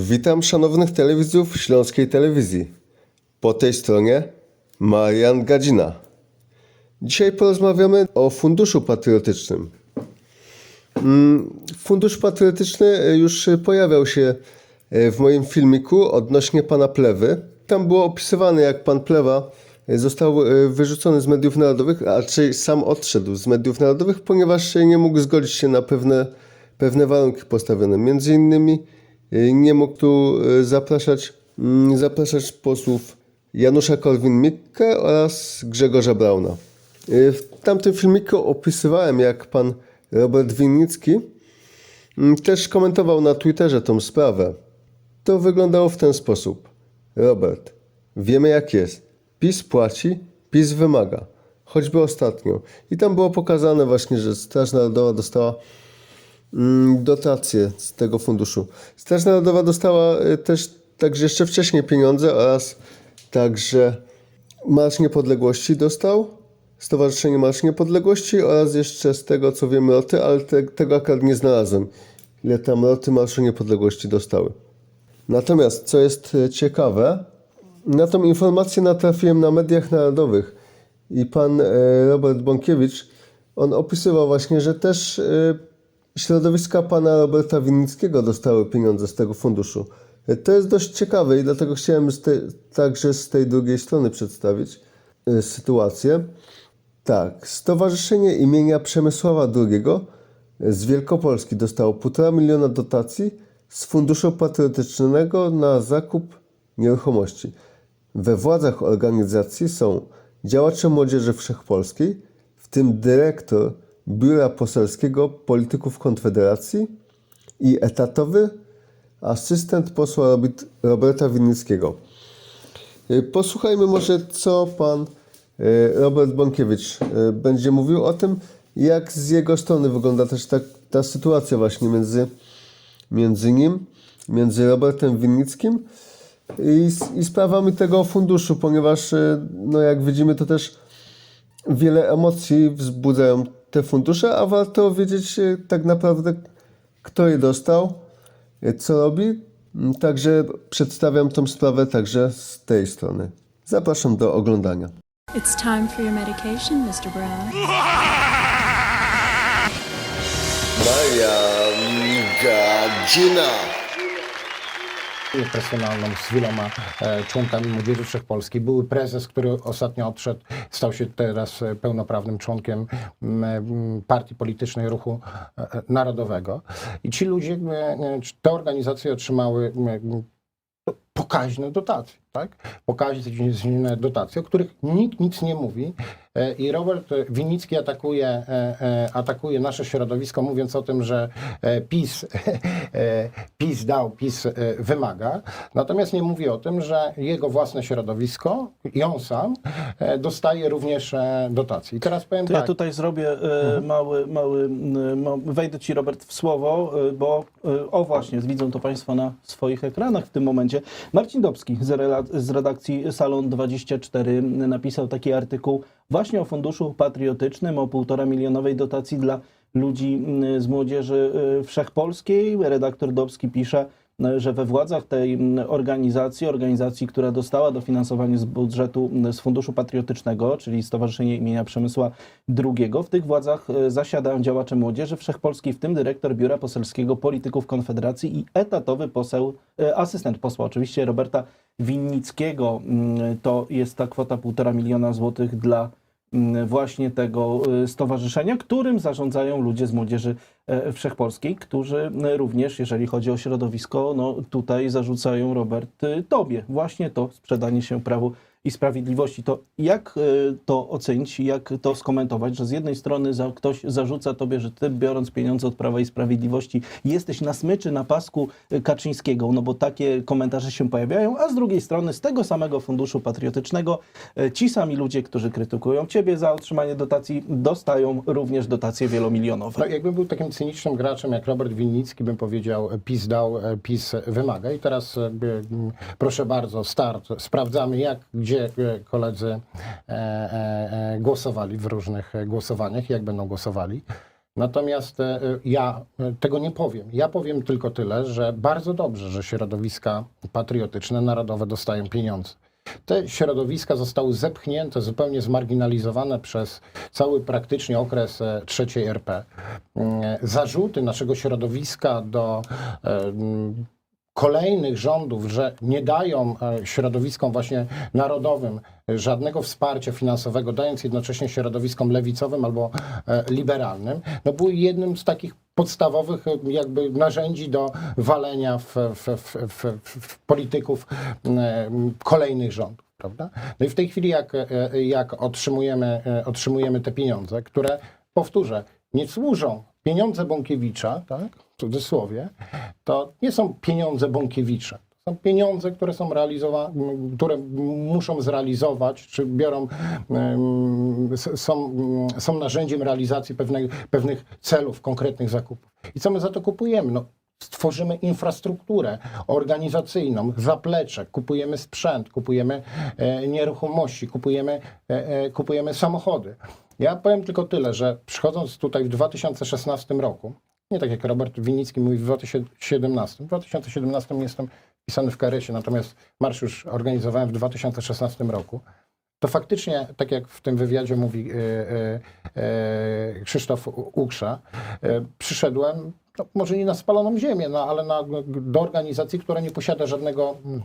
Witam szanownych telewidzów Śląskiej Telewizji. Po tej stronie Marian Gadzina. Dzisiaj porozmawiamy o Funduszu Patriotycznym. Mm, Fundusz Patriotyczny już pojawiał się e, w moim filmiku odnośnie pana Plewy. Tam było opisywane, jak pan Plewa został e, wyrzucony z mediów narodowych, a raczej sam odszedł z mediów narodowych, ponieważ nie mógł zgodzić się na pewne, pewne warunki postawione. Między innymi nie mógł tu e, zapraszać, mm, zapraszać posłów Janusza Korwin-Mikke oraz Grzegorza Brauna. Y, W tamtym filmiku opisywałem, jak pan Robert Winnicki mm, też komentował na Twitterze tą sprawę. To wyglądało w ten sposób. Robert, wiemy jak jest. PiS płaci, PiS wymaga. Choćby ostatnio. I tam było pokazane właśnie, że Straż Narodowa dostała dotacje z tego funduszu. Straż Narodowa dostała y, też także jeszcze wcześniej pieniądze oraz także Marsz Niepodległości dostał, Stowarzyszenie Marsz Niepodległości oraz jeszcze z tego co wiem roty, ale te, tego akurat nie znalazłem, ile tam roty Marszu Niepodległości dostały. Natomiast co jest e, ciekawe, na tą informację natrafiłem na mediach narodowych i pan e, Robert Bąkiewicz, on opisywał właśnie, że też środowiska pana Roberta Winnickiego dostały pieniądze z tego funduszu. To jest dość ciekawe i dlatego chciałem z także z tej drugiej strony przedstawić e, sytuację. Tak, Stowarzyszenie imienia Przemysława II z Wielkopolski dostało 1,5 miliona dotacji z Funduszu Patriotycznego na zakup nieruchomości. We władzach organizacji są działacze młodzieży wszechpolskiej, w tym dyrektor Biura Poselskiego Polityków Konfederacji i etatowy asystent posła Roberta Winnickiego. Y, Posłuchajmy może, co pan y, Robert Bąkiewicz y, będzie mówił o tym, jak z jego strony wygląda też ta, ta sytuacja właśnie między, między nim, między Robertem Winnickim i, i sprawami tego funduszu, ponieważ no jak widzimy to też wiele emocji wzbudzają te fundusze, a warto wiedzieć y, tak naprawdę kto je dostał, y, co robi. Mm, Także przedstawiam tą sprawę także z tej strony. Zapraszam do oglądania. It's time for your medication, Mr. Brown. Marian Gadzina. Personalną z wieloma e, członkami Młodzieży Wszechpolskiej. Były prezes, który ostatnio odszedł, stał się teraz e, pełnoprawnym członkiem m, partii politycznej Ruchu e, e, Narodowego. I ci ludzie, e, e, te organizacje otrzymały pokaźne dotacje, tak? Pokaźne dotacje, o których nikt nic nie mówi. E, I Robert Winnicki atakuje, e, e, atakuje nasze środowisko, mówiąc o tym, że PiS, PiS dał, PiS wymaga. Natomiast nie mówi o tym, że jego własne środowisko i on sam dostaje również dotacje. I teraz powiem To tak. ja tutaj zrobię e, mały, mały, wejdę Ci Robert w słowo, bo o właśnie, widzą to Państwo na swoich ekranach w tym momencie. Marcin Dobski z, redakcji Salon 24 napisał taki artykuł właśnie o Funduszu Patriotycznym, o półtora milionowej dotacji dla ludzi m, z młodzieży e, wszechpolskiej. Redaktor Dobski pisze, że we władzach tej organizacji, organizacji, która dostała dofinansowanie z budżetu z Funduszu Patriotycznego, czyli Stowarzyszenie imienia Przemysła II, w tych władzach e, zasiadają działacze młodzieży wszechpolskiej, w tym dyrektor Biura Poselskiego Polityków Konfederacji i etatowy poseł, e, asystent posła oczywiście Roberta Winnickiego. Mm, To jest ta kwota półtora miliona złotych dla właśnie tego y, stowarzyszenia, którym zarządzają ludzie z młodzieży e, wszechpolskiej, którzy y, również, jeżeli chodzi o środowisko, no tutaj zarzucają Robert y, tobie. Właśnie to sprzedanie się prawu i Sprawiedliwości. To jak y, to ocenić, jak to skomentować, że z jednej strony za, ktoś zarzuca tobie, że ty biorąc pieniądze od Prawa i Sprawiedliwości jesteś na smyczy, na pasku y, Kaczyńskiego, no bo takie komentarze się pojawiają, a z drugiej strony z tego samego Funduszu Patriotycznego y, ci sami ludzie, którzy krytykują ciebie za otrzymanie dotacji, dostają również dotacje wielomilionowe. No, jakbym był takim cynicznym graczem jak Robert Winnicki, bym powiedział, e, PiS dał, e, PiS wymaga. I teraz e, m, proszę bardzo, start. Sprawdzamy, jak, gdzie e, koledzy e, e, głosowali w różnych głosowaniach, jak będą głosowali. Natomiast ja tego nie powiem. Ja powiem tylko tyle, że bardzo dobrze, że środowiska patriotyczne, narodowe dostają pieniądze. Te środowiska zostały zepchnięte, zupełnie zmarginalizowane przez cały praktycznie okres trzeciej RP. Zarzuty naszego środowiska do kolejnych rządów, że nie dają e, środowiskom właśnie narodowym e, żadnego wsparcia finansowego, dając jednocześnie środowiskom lewicowym albo e, liberalnym, no były jednym z takich podstawowych jakby narzędzi do walenia w, w, w, w, polityków kolejnych rządów. Prawda? No i w tej chwili, jak, jak otrzymujemy, otrzymujemy te pieniądze, które, powtórzę, nie służą pieniądze Bąkiewicza, tak, w cudzysłowie, to nie są pieniądze Bąkiewicza. To są pieniądze, które są realizowane, które muszą zrealizować, czy biorą, są, są narzędziem realizacji pewnych, pewnych celów, konkretnych zakupów. I co my za to kupujemy? No, stworzymy infrastrukturę organizacyjną, zaplecze, kupujemy sprzęt, kupujemy e, nieruchomości, kupujemy, e, e, kupujemy samochody. Ja powiem tylko tyle, że przychodząc tutaj w 2016 roku, nie tak jak Robert Winicki mówi w 2017, w 2017 jestem pisany w KRS-ie, natomiast marsz już organizowałem w 2016 roku, to faktycznie, tak jak w tym wywiadzie mówi e, e, Krzysztof Ukrza, e, przyszedłem, no, może nie na spaloną ziemię, no, ale na, do organizacji, która nie posiada żadnego, mm,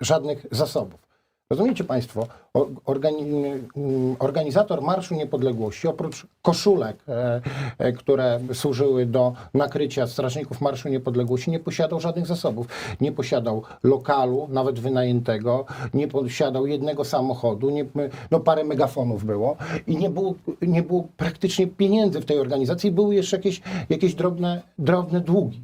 żadnych zasobów. Rozumiecie Państwo, mm, organizator Marszu Niepodległości, oprócz koszulek, e, e, które służyły do nakrycia strażników Marszu Niepodległości, nie posiadał żadnych zasobów. Nie posiadał lokalu, nawet wynajętego, nie posiadał jednego samochodu, nie, no parę megafonów było i nie było, nie było praktycznie pieniędzy w tej organizacji, były jeszcze jakieś, jakieś drobne, drobne długi.